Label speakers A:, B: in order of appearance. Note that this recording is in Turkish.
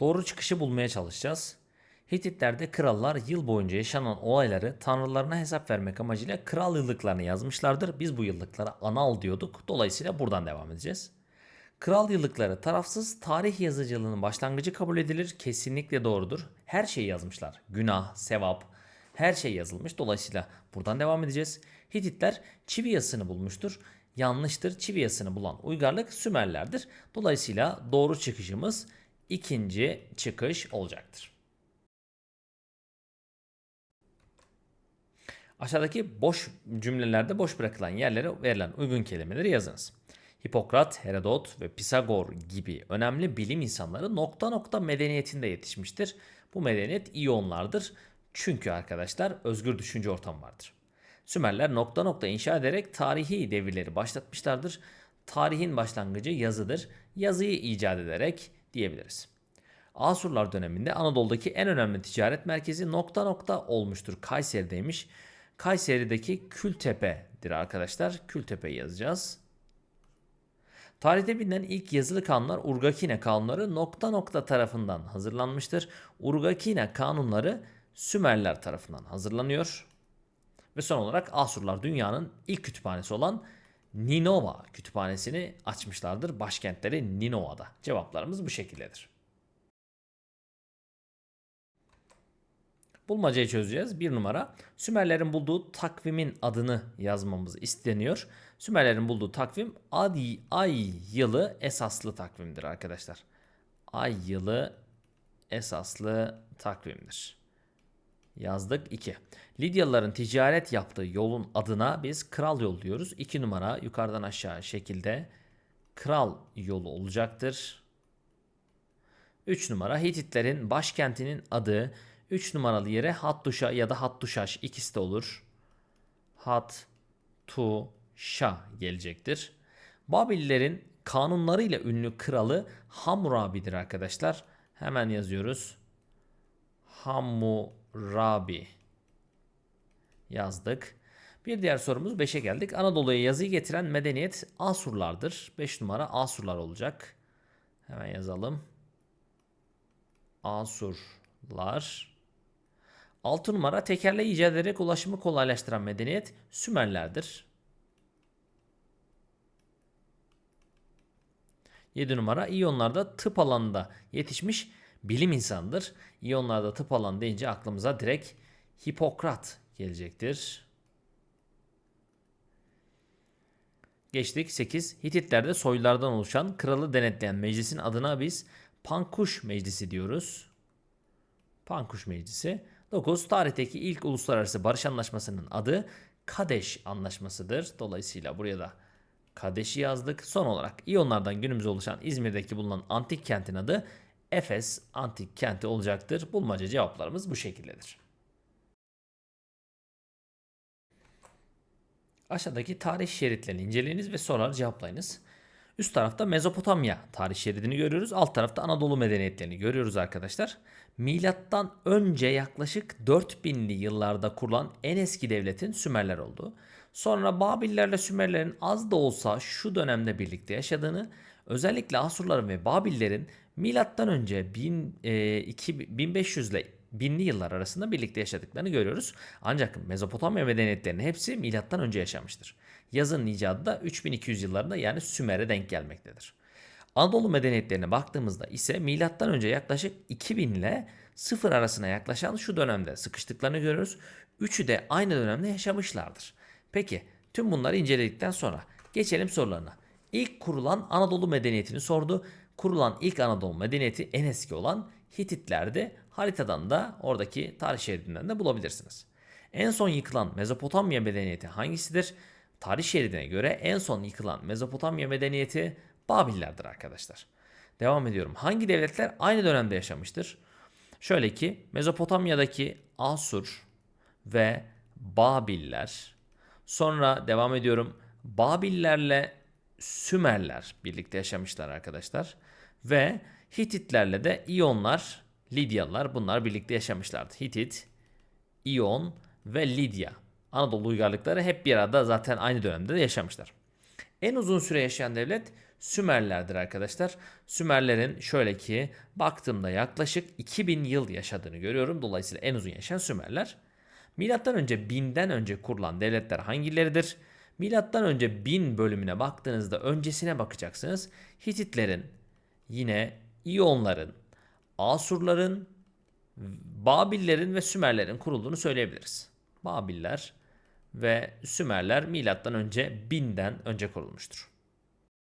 A: Doğru çıkışı bulmaya çalışacağız. Hititlerde krallar yıl boyunca yaşanan olayları tanrılarına hesap vermek amacıyla kral yıllıklarını yazmışlardır. Biz bu yıllıklara anal diyorduk. Dolayısıyla buradan devam edeceğiz. Kral yıllıkları tarafsız tarih yazıcılığının başlangıcı kabul edilir. Kesinlikle doğrudur. Her şeyi yazmışlar. Günah, sevap, her şey yazılmış. Dolayısıyla buradan devam edeceğiz. Hititler çivi yazısını bulmuştur. Yanlıştır. Çivi yazısını bulan uygarlık Sümerlerdir. Dolayısıyla doğru çıkışımız ikinci çıkış olacaktır. Aşağıdaki boş cümlelerde boş bırakılan yerlere verilen uygun kelimeleri yazınız. Hipokrat, Herodot ve Pisagor gibi önemli bilim insanları nokta nokta medeniyetinde yetişmiştir. Bu medeniyet İyonlardır. Çünkü arkadaşlar özgür düşünce ortamı vardır. Sümerler nokta nokta inşa ederek tarihi devirleri başlatmışlardır. Tarihin başlangıcı yazıdır. Yazıyı icat ederek diyebiliriz. Asurlar döneminde Anadolu'daki en önemli ticaret merkezi nokta nokta olmuştur. Kayseri'deymiş. Kayseri'deki Kültepe'dir arkadaşlar. Kültepe yazacağız. Tarihte bilinen ilk yazılı kanunlar Urgakine kanunları nokta nokta tarafından hazırlanmıştır. Urgakine kanunları Sümerler tarafından hazırlanıyor. Ve son olarak Asurlar dünyanın ilk kütüphanesi olan Ninova kütüphanesini açmışlardır. Başkentleri Ninova'da. Cevaplarımız bu şekildedir. Bulmacayı çözeceğiz. Bir numara. Sümerlerin bulduğu takvimin adını yazmamız isteniyor. Sümerlerin bulduğu takvim ay, ay yılı esaslı takvimdir arkadaşlar. Ay yılı esaslı takvimdir. Yazdık 2. Lidyalıların ticaret yaptığı yolun adına biz kral yolu diyoruz. 2 numara yukarıdan aşağı şekilde kral yolu olacaktır. 3 numara Hititlerin başkentinin adı 3 numaralı yere Hattuşa ya da Hattuşaş ikisi de olur. Hat tu şa gelecektir. Babillerin kanunlarıyla ünlü kralı Hammurabi'dir arkadaşlar. Hemen yazıyoruz. Hammurabi yazdık. Bir diğer sorumuz 5'e geldik. Anadolu'ya yazıyı getiren medeniyet Asurlardır. 5 numara Asurlar olacak. Hemen yazalım. Asurlar. 6 numara tekerle icat ederek ulaşımı kolaylaştıran medeniyet Sümerlerdir. 7 numara İyonlarda tıp alanında yetişmiş bilim insanıdır. İyonlarda tıp alanı deyince aklımıza direkt Hipokrat gelecektir. Geçtik 8. Hititlerde soylardan oluşan kralı denetleyen meclisin adına biz Pankuş Meclisi diyoruz. Pankuş Meclisi. 9. Tarihteki ilk uluslararası barış anlaşmasının adı Kadeş Anlaşmasıdır. Dolayısıyla buraya da Kadeş'i yazdık. Son olarak İyonlardan günümüze oluşan İzmir'deki bulunan antik kentin adı Efes antik kenti olacaktır. Bulmaca cevaplarımız bu şekildedir. Aşağıdaki tarih şeritlerini inceleyiniz ve soruları cevaplayınız. Üst tarafta Mezopotamya tarih şeridini görüyoruz. Alt tarafta Anadolu medeniyetlerini görüyoruz arkadaşlar. Milattan önce yaklaşık 4000'li yıllarda kurulan en eski devletin Sümerler olduğu. Sonra Babillerle Sümerlerin az da olsa şu dönemde birlikte yaşadığını, özellikle Asurların ve Babillerin milattan önce 1000, e, 1500 ile binli yıllar arasında birlikte yaşadıklarını görüyoruz. Ancak Mezopotamya medeniyetlerinin hepsi milattan önce yaşamıştır. Yazının icadı da 3200 yıllarında yani Sümer'e denk gelmektedir. Anadolu medeniyetlerine baktığımızda ise milattan önce yaklaşık 2000 ile 0 arasına yaklaşan şu dönemde sıkıştıklarını görüyoruz. Üçü de aynı dönemde yaşamışlardır. Peki tüm bunları inceledikten sonra geçelim sorularına. İlk kurulan Anadolu medeniyetini sordu. Kurulan ilk Anadolu medeniyeti en eski olan Hititlerdi. Haritadan da oradaki tarih şeridinden de bulabilirsiniz. En son yıkılan Mezopotamya medeniyeti hangisidir? Tarih şeridine göre en son yıkılan Mezopotamya medeniyeti Babillerdir arkadaşlar. Devam ediyorum. Hangi devletler aynı dönemde yaşamıştır? Şöyle ki Mezopotamya'daki Asur ve Babiller. Sonra devam ediyorum. Babillerle Sümerler birlikte yaşamışlar arkadaşlar. Ve Hititlerle de İyonlar, Lidyalılar bunlar birlikte yaşamışlardı. Hitit, İyon ve Lidya. Anadolu uygarlıkları hep bir arada zaten aynı dönemde de yaşamışlar. En uzun süre yaşayan devlet Sümerlerdir arkadaşlar. Sümerlerin şöyle ki baktığımda yaklaşık 2000 yıl yaşadığını görüyorum. Dolayısıyla en uzun yaşayan Sümerler. Milattan önce 1000'den önce kurulan devletler hangileridir? Milattan önce 1000 bölümüne baktığınızda öncesine bakacaksınız. Hititlerin, yine İyonların, Asurların, Babillerin ve Sümerlerin kurulduğunu söyleyebiliriz. Babiller ve Sümerler milattan önce 1000'den önce kurulmuştur.